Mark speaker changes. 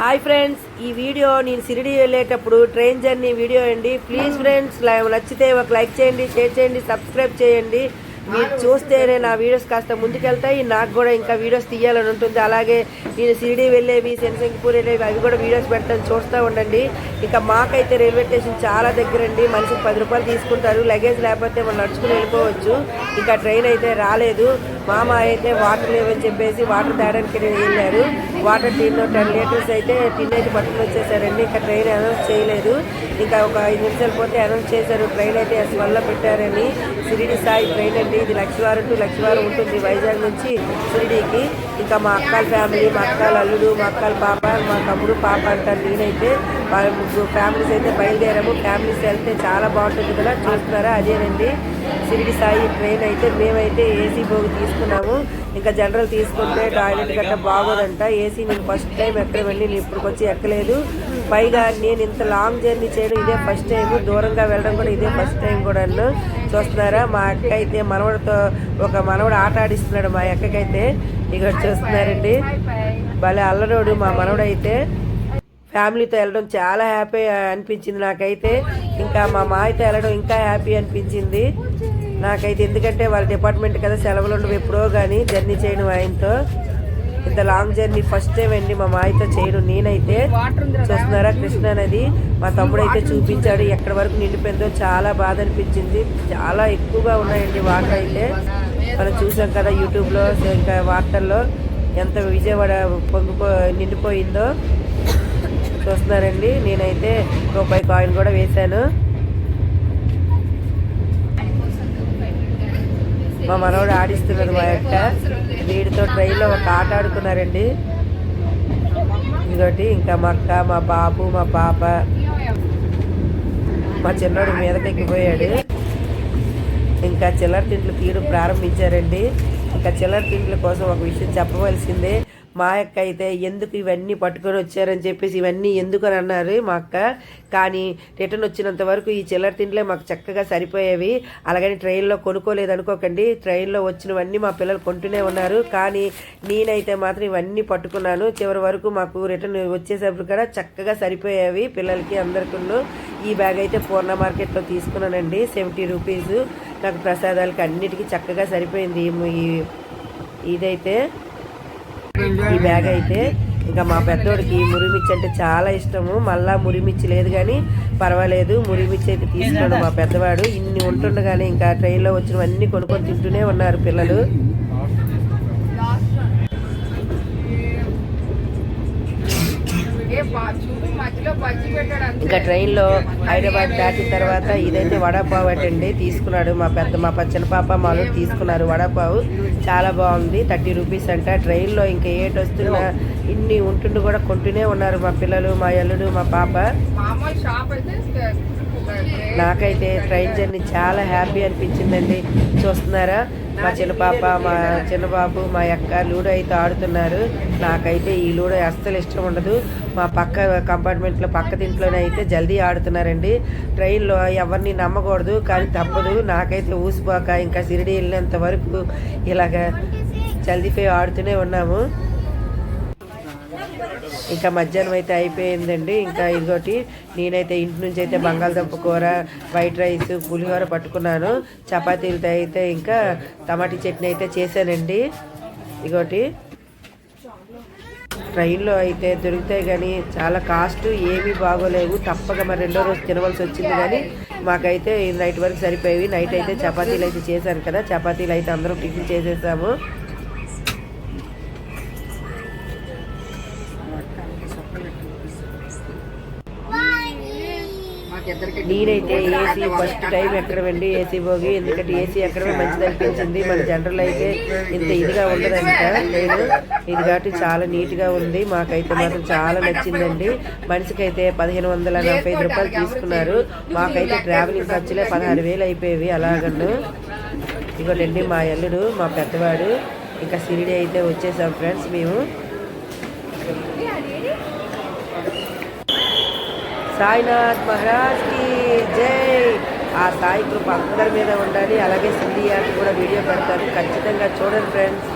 Speaker 1: Hi friends ఈ video నేను సిరిడి వెళ్ళేటప్పుడు ట్రైన్ జర్నీ వీడియో అండి. ప్లీజ్ ఫ్రెండ్స్ నచ్చితే ఒక లైక్ చేయండి షేర్ చేయండి సబ్స్క్రైబ్ చేయండి. మీరు చూస్తేనే నా వీడియోస్ కాస్త ముందుకెళ్తాయి. నాకు కూడా ఇంకా వీడియోస్ తీయాలని ఉంటుంది. అలాగే నేను సిరిడి వెళ్ళేవి శనశంకిపూర్ వెళ్ళేవి అవి కూడా వీడియోస్ పెడతాను. చూస్తూ ఉండండి. ఇంకా మాకైతే రైల్వే స్టేషన్ చాలా దగ్గర అండి మనిషికి పది రూపాయలు తీసుకుంటారు. లగేజ్ లేకపోతే మనం నడుచుకుని వెళ్ళిపోవచ్చు. ఇంకా ట్రైన్ అయితే రాలేదు. మామ అయితే వాటర్ లేవని చెప్పేసి వాటర్ తేడానికి వెళ్ళారు. వాటర్ టిన్ టెన్ లీటర్స్ అయితే టిన్ అయితే పట్టుకుని వచ్చేసారండి. ఇంకా ట్రైన్ అనౌన్స్ చేయలేదు. ఇంకా ఒక ఐదు నిమిషాలు పోతే అనౌన్స్ చేశారు. ట్రైన్ అయితే ఎస్ వల్ల పెట్టారని. సిరిడి సాయి ట్రైన్ అండి. ఇది లక్షవారం టు లక్షవారం ఉంటుంది వైజాగ్ నుంచి షిరిడీకి. ఇంకా మా అక్కల ఫ్యామిలీ మా అక్కల అల్లుడు మా అక్కల పాప మా తమ్ముడు పాప అంటారు నేనైతే. వాళ్ళ ముగ్గురు ఫ్యామిలీస్ అయితే బయలుదేరాము. ఫ్యామిలీస్ వెళ్తే చాలా బాగుంటుంది కదా. చూస్తున్నారా? అదేనండి. షిరిడి సాయి ట్రైన్ అయితే మేమైతే ఏసీ బోగి తీసుకున్నాము. ఇంకా జనరల్ తీసుకుంటే టాయిలెట్ గట్రా బాగోదంట. ఏసీ నేను ఫస్ట్ టైం ఎక్కడ వెళ్ళి నేను ఇప్పటికొచ్చి వచ్చి ఎక్కలేదు. పైగా నేను ఇంత లాంగ్ జర్నీ చేయడం ఇదే ఫస్ట్ టైం దూరంగా వెళ్ళడం కూడా ఇదే ఫస్ట్ టైం కూడా చూస్తున్నారా? మా అక్క అయితే మనవడితో ఒక మనవడు ఆట ఆడిస్తున్నాడు మా అక్కకైతే. ఇక్కడ చూస్తున్నారండి. భలే అల్లరోడు మా మనవడు అయితే ఫ్యామిలీతో వెళ్ళడం చాలా హ్యాపీ అనిపించింది నాకైతే. ఇంకా మా మాయతో వెళ్ళడం ఇంకా హ్యాపీ అనిపించింది. నాకైతే ఎందుకంటే వాళ్ళ డిపార్ట్మెంట్ కదా సెలవులు ఉండవు ఎప్పుడో కానీ జర్నీ చేయడం ఆయనతో. ఇంత లాంగ్ జర్నీ ఫస్ట్ టైం అండి మా మాయతో చేయడం నేనైతే చూస్తున్నారా కృష్ణా నది? మా తమ్ముడు అయితే చూపించాడు ఎక్కడి వరకు నిండిపోయిందో చాలా బాధ అనిపించింది. చాలా ఎక్కువగా ఉన్నాయండి వాటర్ అయితే. మనం చూసాం కదా యూట్యూబ్లో ఇంకా వార్తల్లో ఎంత విజయవాడ పొంగిపో నిండిపోయిందో. చూస్తున్నారండి. నేనైతే రూపాయి కాయిన్ కూడా వేశాను. మా మనవడు ఆడిస్తున్నది మా యొక్క వీడితో ట్రైన్లో ఒక ఆట ఆడుకున్నారండి. ఇదొకటి ఇంకా మా అక్క మా బాబు మా పాప. మా చిన్నోడు మీదకెక్కిపోయాడు ఇంకా చిల్లర తిండ్లు తీయడం ప్రారంభించారండి. ఇంకా చిల్లర తిండ్ల కోసం ఒక విషయం చెప్పవలసిందే. మా అక్క అయితే ఎందుకు ఇవన్నీ పట్టుకొని వచ్చారని చెప్పేసి ఇవన్నీ ఎందుకు అని అన్నారు మా అక్క. కానీ రిటర్న్ వచ్చినంత వరకు ఈ చిల్లర తిండ్లే మాకు చక్కగా సరిపోయేవి. అలాగని ట్రైన్లో కొనుక్కోలేదు అనుకోకండి. ట్రైన్లో వచ్చినవన్నీ మా పిల్లలు కొంటూనే ఉన్నారు. కానీ నేనైతే మాత్రం ఇవన్నీ పట్టుకున్నాను. చివరి వరకు మాకు రిటర్న్ వచ్చేసరికి కూడా చక్కగా సరిపోయేవి పిల్లలకి అందరికీ ఈ బ్యాగ్ అయితే పూర్ణ మార్కెట్లో తీసుకున్నానండి. Seventy rupees. నాకు ప్రసాదాలకి అన్నిటికీ చక్కగా సరిపోయింది. ఈ- ఇదైతే ఈ బ్యాగ్ అయితే ఇంకా మా పెద్దోడికి మురిమిర్చి అంటే చాలా ఇష్టము. మళ్ళా మురిమిచ్చి లేదు కానీ పర్వాలేదు. మురిమిచ్చి అయితే తీసుకున్నాడు మా పెద్దవాడు. ఇన్ని ఉంటుండగానే ఇంకా ట్రైన్లో వచ్చినవన్నీ కొనుక్కొని తింటూనే ఉన్నారు పిల్లలు. ఇంకా ట్రైన్లో హైదరాబాద్ దాటిన తర్వాత ఇదైతే వడాపావు అండి తీసుకున్నాడు మా పెద్ద మా పచ్చని పాప మాలో తీసుకున్నారు వడాపావు. చాలా బాగుంది థర్టీ రూపీస్ అంట. ట్రైన్లో ఇంకా ఏటి వస్తున్నా ఇన్ని ఉంటుండి కూడా కొంటూనే ఉన్నారు మా పిల్లలు మా అల్లుడు మా పాప. నాకైతే ట్రైన్ జర్నీ చాలా హ్యాపీ అనిపించిందండి. చూస్తున్నారా? మా చిన్నపాప మా చిన్న బాబు మా అక్క లూడో అయితే ఆడుతున్నారు. నాకైతే ఈ లూడో అస్సలు ఇష్టం ఉండదు. మా పక్క కంపార్ట్మెంట్లో పక్క దీంట్లోనే అయితే జల్దీ ఆడుతున్నారండి. ట్రైన్లో ఎవరిని నమ్మకూడదు కానీ తప్పదు. నాకైతే ఊసిపోక ఇంకా సిరిడి వెళ్ళినంత వరకు ఇలాగ జల్దీపోయి ఆడుతూనే ఉన్నాము. ఇంకా మధ్యాహ్నం అయితే అయిపోయిందండి. ఇంకా ఇదిగోటి నేనైతే ఇంటి నుంచి అయితే బంగాళదుంప కూర వైట్ రైస్ పులిహోర పట్టుకున్నాను. చపాతీలతో అయితే ఇంకా టమాటీ చట్నీ అయితే చేశానండి. ఇదిగోటి ట్రైన్లో అయితే దొరుకుతాయి కానీ చాలా కాస్ట్ ఏమీ బాగోలేవు. తప్పక మరి రెండో రోజు తినవలసి వచ్చింది కానీ మాకైతే నైట్ వరకు సరిపోయేవి. నైట్ అయితే చపాతీలు అయితే చేశాను కదా. చపాతీలు అయితే అందరం టిఫిన్ చేసేసాము. నేనైతే ఏసీ ఫస్ట్ టైం ఎక్కడ వెళ్ళి ఏసీ పోగి ఎందుకంటే ఏసీ ఎక్కడమే మంచిది అనిపించింది మన జనరల్ అయితే ఇంత ఇదిగా ఉండదంట నేను ఇది కాబట్టి చాలా నీట్గా ఉంది. మాకైతే మాత్రం చాలా నచ్చిందండి. మనిషికైతే పదిహేను వందల నలభై ఐదు రూపాయలు తీసుకున్నారు. మాకైతే ట్రావెలింగ్ ఖర్చులే పదహారు వేలు అయిపోయేవి అలాగను. ఇగోటండి మా అల్లుడు మా పెద్దవాడు. ఇంకా సిరిడి అయితే వచ్చేసాం ఫ్రెండ్స్ మేము. సాయినాథ్ మహారాజ్కి జై. ఆ సాయి కృప అందరి మీద ఉండాలి. అలాగే సింధీ యాప్ కూడా వీడియో పెడతాను ఖచ్చితంగా చూడండి ఫ్రెండ్స్